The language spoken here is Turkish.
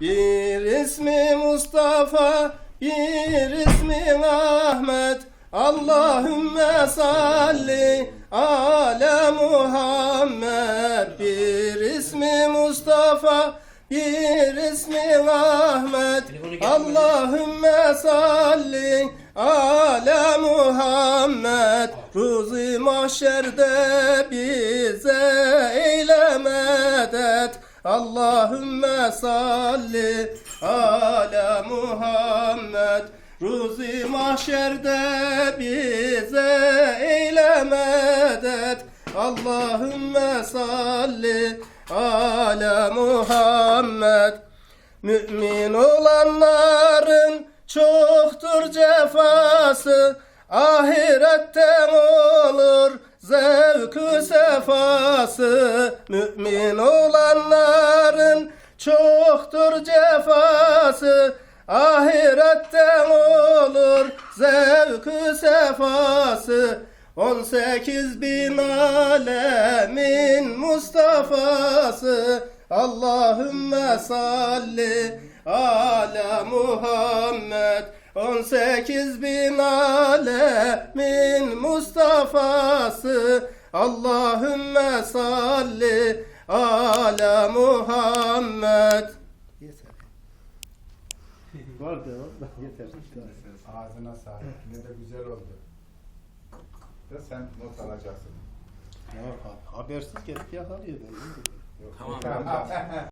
Bir ismi Mustafa, bir ismi Ahmet. Allahümme salli ala Muhammed. Bir ismi Mustafa, bir ismi Ahmet. Allahümme salli ala Muhammed. Ruzi mahşerde bize. Allahümme salli ala Muhammed. Ruzi mahşerde bize eyle medet. Allahümme salli ala Muhammed. Mümin olanların çoktur cefası Ahiretten zevkü sefası Mümin olanların çoktur cefası. Ahiretten olur zevkü sefası. On sekiz bin alemin Mustafa'sı. Allahümme salli ala Muhammed. On sekiz bin alemin Mustafa'sı Allahümme salli ala Muhammed Yeter. Var devam. Yeter. Ağzına sağlık. Ne de güzel oldu. Da sen not alacaksın. Ya habersiz gelip yakalıyor tamam.